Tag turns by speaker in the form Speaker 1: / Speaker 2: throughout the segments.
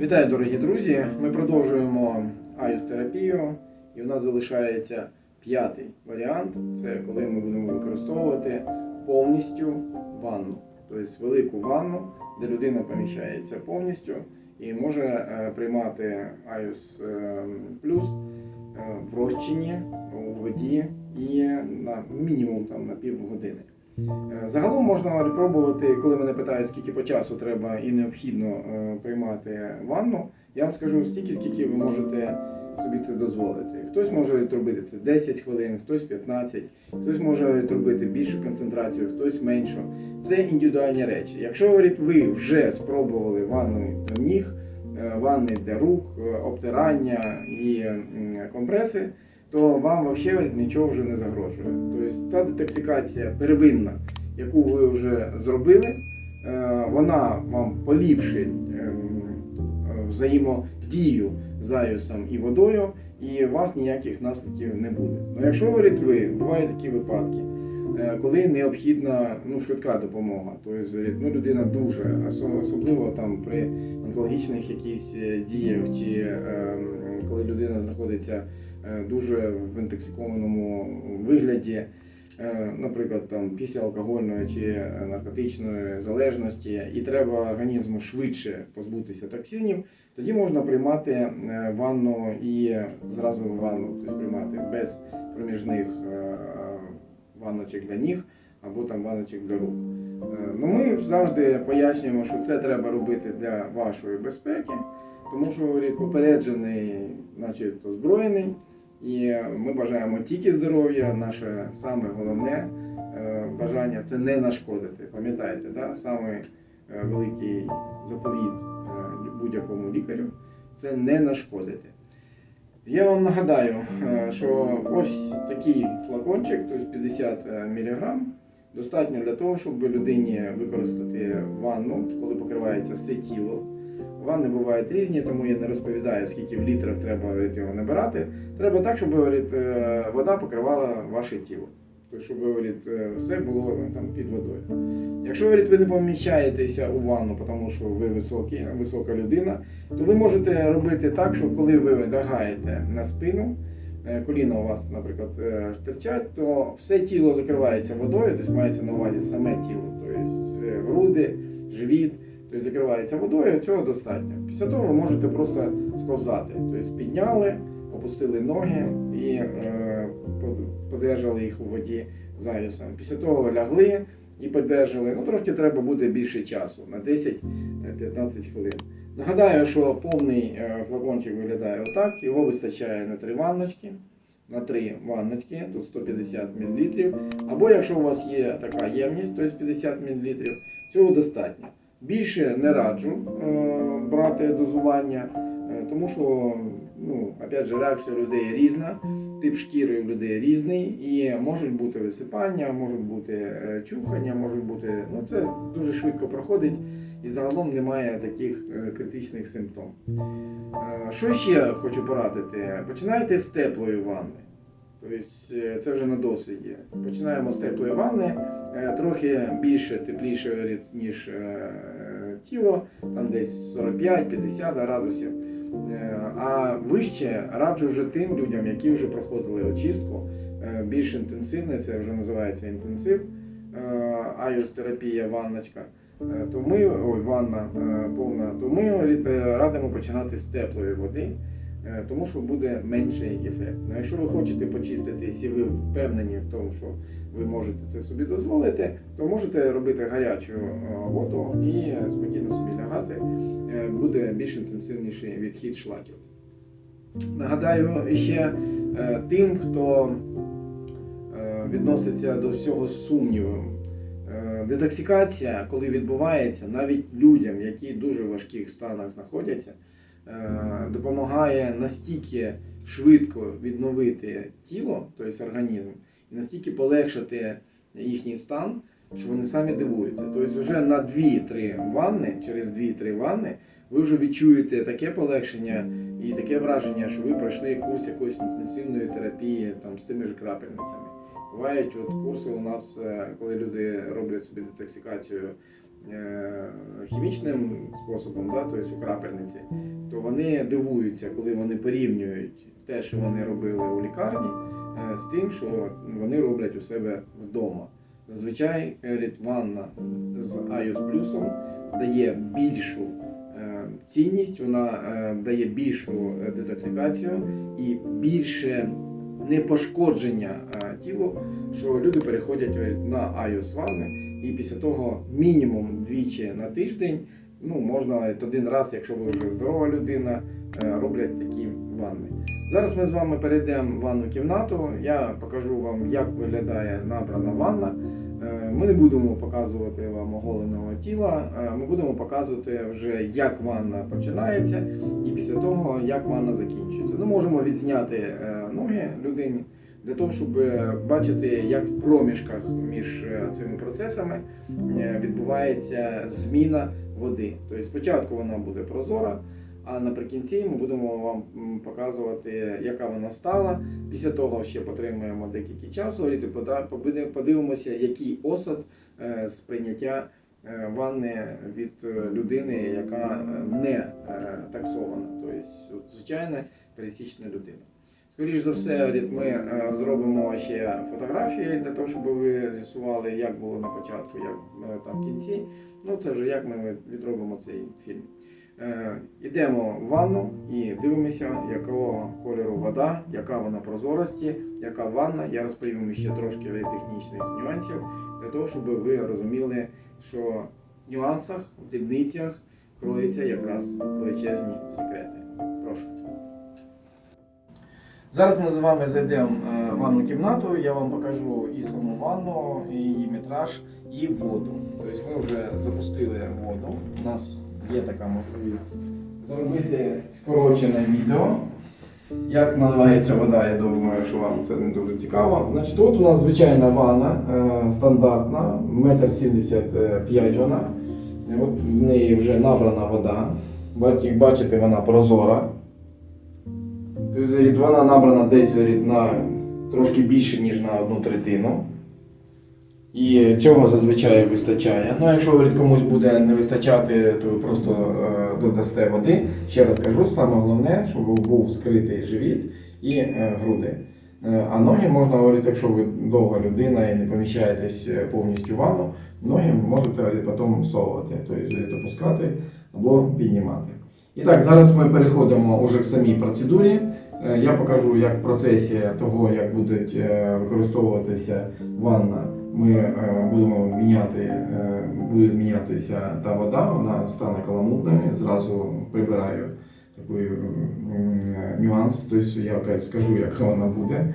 Speaker 1: Вітаю, дорогі друзі! Ми продовжуємо аюс-терапію, і в нас залишається п'ятий варіант. Це коли ми будемо використовувати повністю ванну, тобто велику ванну, де людина поміщається повністю і може е, приймати аюс е, плюс е, в розчині у воді і на мінімум там на півгодини. Е, Загалом можна пробувати, коли мене питають, скільки по часу треба і необхідно е, приймати ванну. Я вам скажу стільки, скільки ви можете собі це дозволити. Хтось може робити це 10 хвилин, хтось 15, хтось може робити більшу концентрацію, хтось меншу. Це індивідуальні речі. Якщо ви вже спробували ванну для ніг, е, ванни для рук, обтирання і компреси, то вам взагалі нічого вже не загрожує. Тобто та детоксикація первинна, яку ви вже зробили, е, вона вам поліпшить ем, е, взаємодію з аюсом і водою, і у вас ніяких наслідків не буде. Ну, якщо говорить ви, бувають такі випадки, е, коли необхідна ну, швидка допомога, тобто ну, людина дуже, особливо там при онкологічних якісь е, діях, чи ем, коли людина знаходиться е, дуже в інтоксикованому вигляді, е, наприклад, там після алкогольної чи е, наркотичної залежності, і треба організму швидше позбутися токсинів, тоді можна приймати е, ванну і зразу ванну, тобто приймати без проміжних е, ванночок для ніг або там ванночок для рук. Е, Ну, ми завжди пояснюємо, що це треба робити для вашої безпеки, тому що попереджений, значить, озброєний. І ми бажаємо тільки здоров'я. Наше саме головне е, бажання це не нашкодити. Пам'ятаєте, да? саме великий заповіт е, будь-якому лікарю це не нашкодити. Я вам нагадаю, е, що ось такий флакончик, тобто 50 мг, достатньо для того, щоб людині використати ванну, коли покривається все тіло. Ванни бувають різні, тому я не розповідаю, скільки в літрах треба його набирати. Треба так, щоб е, вода покривала ваше тіло. Тобто, щоб е, все було там під водою. Якщо ви не поміщаєтеся у ванну, тому що ви високі, висока людина, то ви можете робити так, що коли ви лягаєте на спину, е, коліна у вас, наприклад, е, то все тіло закривається водою, тобто мається на увазі саме тіло, тобто е, груди, живіт, тобто закривається водою, цього достатньо. Після того ви можете просто сковзати, тобто підняли, опустили ноги і е, подержали їх у воді заюсом. Після того лягли і подержали. Ну трошки треба буде більше часу, на 10-15 хвилин. Нагадаю, що повний е, флакончик виглядає отак, його вистачає на три ванночки. На три ванночки, тут 150 мл. Або якщо у вас є така ємність, тобто 50 мл, цього достатньо. Більше не раджу е, брати дозування, е, тому що, ну, опять же, реакція людей різна, тип шкіри у людей різний, і можуть бути висипання, можуть бути е, чухання, можуть бути. Ну, це дуже швидко проходить і загалом немає таких критичних симптомів. Е, Що ще хочу порадити? Починайте з теплої ванни. Тобто е, це вже на досвіді. Починаємо з теплої ванни, е, трохи більше, тепліше, ніж е, тіло, там десь 45-50 градусів. А вище раджу вже тим людям, які вже проходили очистку, більш інтенсивне, це вже називається інтенсив, айостерапія, ванночка. То ми, ой, ванна повна, то ми радимо починати з теплої води, тому що буде менший ефект. Ну, якщо ви хочете почиститись і ви впевнені в тому, що ви можете це собі дозволити, то можете робити гарячу е, воду і спокійно собі лягати. Е, Буде більш інтенсивніший відхід шлаків. Нагадаю ще е, тим, хто е, відноситься до всього з сумнівом. Е, Детоксикація, коли відбувається, навіть людям, які в дуже важких станах знаходяться, е, допомагає настільки швидко відновити тіло, тобто організм, і настільки полегшити їхній стан, що вони самі дивуються. Тобто, вже на 2-3 ванни, через 2-3 ванни, ви вже відчуєте таке полегшення і таке враження, що ви пройшли курс якоїсь інтенсивної терапії там, з тими ж крапельницями. Бувають от курси у нас, е, коли люди роблять собі детоксикацію е, хімічним способом, да, тобто у крапельниці, то вони дивуються, коли вони порівнюють те, що вони робили у лікарні, е, з тим, що вони роблять у себе вдома. Зазвичай ванна з iOS плюсом дає більшу е, цінність, вона е, дає більшу детоксикацію і більше непошкодження пошкодження тілу, що люди переходять на iOS ванни, і після того мінімум двічі на тиждень, ну можна один раз, якщо ви вже здорова людина, е, роблять такі ванни. Зараз ми з вами перейдемо в ванну кімнату. Я покажу вам, як виглядає набрана ванна. Е, Ми не будемо показувати вам оголеного тіла, е, ми будемо показувати вже, як ванна починається, і після того, як ванна закінчується. Ну, можемо відзняти е, ноги людині для того, щоб бачити, як в проміжках між цими процесами відбувається зміна води. Тобто спочатку вона буде прозора, а наприкінці ми будемо вам показувати, яка вона стала. Після того ще потримаємо декілька часу і подивимося, який осад е, з прийняття е, ванни від е, людини, яка не таксована, тобто звичайна пересічна людина. Скоріше за все, ми зробимо ще фотографії для того, щоб ви з'ясували, як було на початку, як там в кінці. Ну це вже як ми відробимо цей фільм. Е, Ідемо в ванну і дивимося, якого кольору вода, яка вона прозорості, яка ванна. Я розповім ще трошки технічних нюансів для того, щоб ви розуміли, що в нюансах, в дрібницях кроються якраз величезні секрети. Прошу. Зараз ми з вами зайдемо е, в ванну кімнату, я вам покажу і саму ванну, і її метраж, і воду. Тобто ми вже запустили воду. У нас є така можливість зробити скорочене відео. Як наливається вода, я думаю, що вам це не дуже цікаво. Значить, от у нас звичайна ванна, е, стандартна, метр сімдесят п'ять вона. І От в неї вже набрана вода. Як бачите, вона прозора. Тобто вона набрана десь на трошки більше, ніж на одну третину. І цього зазвичай вистачає. Ну, якщо говорить, комусь буде не вистачати, то ви просто е, додасте води. Ще раз кажу, саме головне, щоб був скритий живіт і е, груди. Е, а ноги можна говорити, якщо ви довга людина і не поміщаєтесь е, повністю в ванну, ноги можете потім совувати, тобто опускати або піднімати. І так, зараз ми переходимо уже к самій процедурі. Е, Я покажу, як в процесі того, як буде використовуватися ванна, ми е, будемо міняти, е, буде мінятися та вода, вона стане каламутною. Зразу прибираю такий нюанс, тобто я скажу, як вона буде.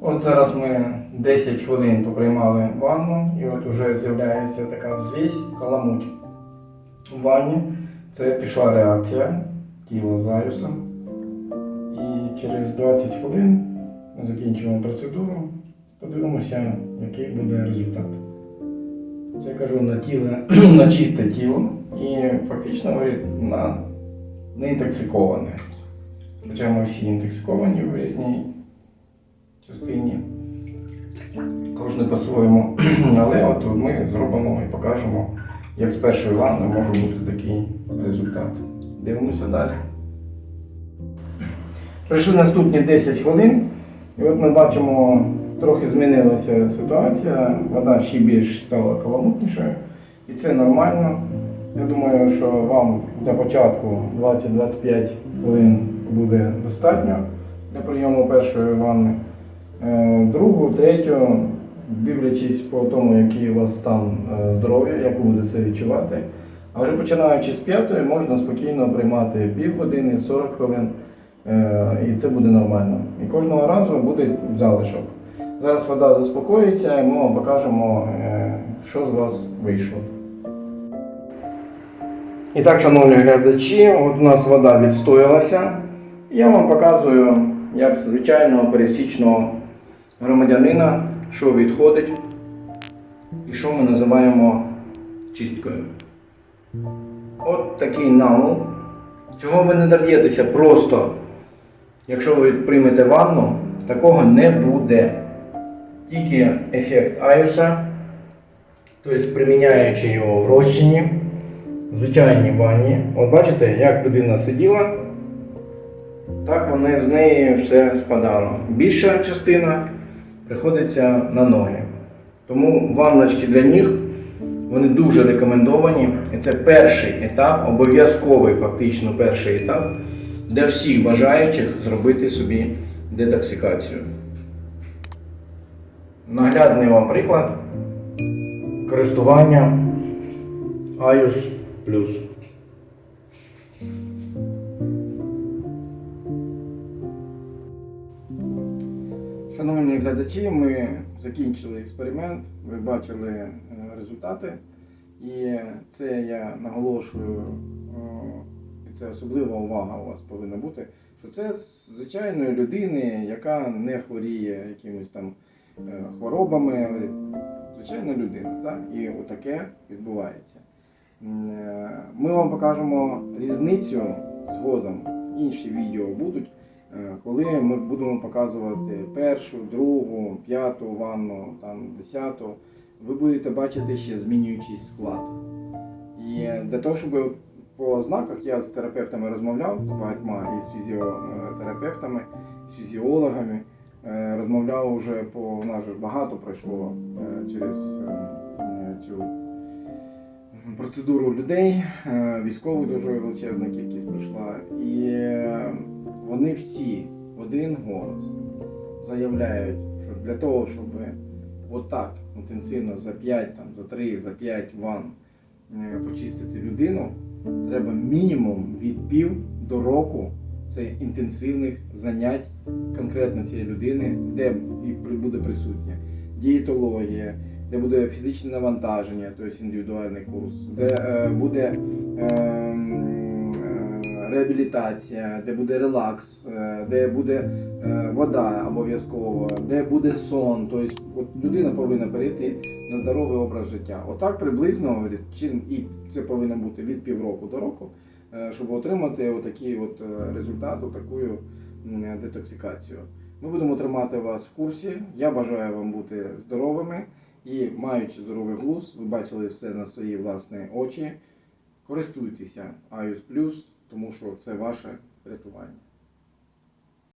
Speaker 1: От зараз ми 10 хвилин поприймали ванну, і от вже з'являється така взвісь, каламуть в ванні. Це пішла реакція тіла з. І через 20 хвилин ми закінчуємо процедуру. Подивимося, який буде результат. Це я кажу на тіло, на чисте тіло і фактично говорить на неінтоксиковане. Хоча ми всі інтоксиковані в різній частині. Кожен по-своєму. Але от ми зробимо і покажемо, як з першої ванни може бути такий результат. Дивимося далі. Пройшли наступні 10 хвилин, і от ми бачимо, трохи змінилася ситуація, вода ще більш стала каламутнішою, і це нормально. Я думаю, що вам для початку 20-25 хвилин буде достатньо для прийому першої ванни. Е, Другу, третю, дивлячись по тому, який у вас стан е, здоров'я, як ви будете це відчувати. А вже починаючи з п'ятої, можна спокійно приймати півгодини, 40 хвилин, е, і це буде нормально. І кожного разу буде залишок. Зараз вода заспокоїться, і ми вам покажемо, е, що з вас вийшло. І так, шановні глядачі, от у нас вода відстоялася. Я вам показую, як звичайного пересічного громадянина, що відходить і що ми називаємо чисткою. От такий наул. Чого ви не доб'єтеся просто, якщо ви приймете ванну, такого не буде. Тільки ефект Айоса Тобто, приміняючи його в розчині, в звичайній ванні, от бачите, як людина сиділа, так вони з неї все спадало. Більша частина приходиться на ноги. Тому ванночки для ніг вони дуже рекомендовані. І це перший етап, обов'язковий фактично перший етап для всіх бажаючих зробити собі детоксикацію. Наглядний вам приклад користування IOS. Шановні глядачі, ми закінчили експеримент, ви бачили е, результати. І це я наголошую, е, і це особлива увага у вас повинна бути, що це звичайної людини, яка не хворіє якимись там хворобами, звичайна людина. Так? І отаке відбувається. Е, Ми вам покажемо різницю згодом. Інші відео будуть, е, коли ми будемо показувати першу, другу, п'яту ванну, там, десяту. Ви будете бачити ще змінюючий склад. І для того, щоб по знаках я з терапевтами розмовляв, з багатьма і з фізіотерапевтами, з фізіологами. Е, Розмовляв вже по нас багато пройшло е, через е, цю процедуру людей. Військових дуже величезна кількість прийшла. І вони всі в один голос заявляють, що для того, щоб отак інтенсивно за 5, там, за 3, за 5 ванн е, почистити людину, треба мінімум від пів до року це інтенсивних занять конкретно цієї людини, де буде присутня дієтологія, де буде фізичне навантаження, тобто індивідуальний курс, де е, буде ем, е, реабілітація, де буде релакс, е, де буде вода обов'язково, де буде сон. Тобто от людина повинна перейти на здоровий образ життя. Отак приблизно і це повинно бути від півроку до року, щоб отримати отакий от е, результат, таку детоксикацію. Ми будемо тримати вас в курсі. Я бажаю вам бути здоровими і маючи здоровий глузд, ви бачили все на свої власні очі. Користуйтеся Аюс Плюс, тому що це ваше рятування.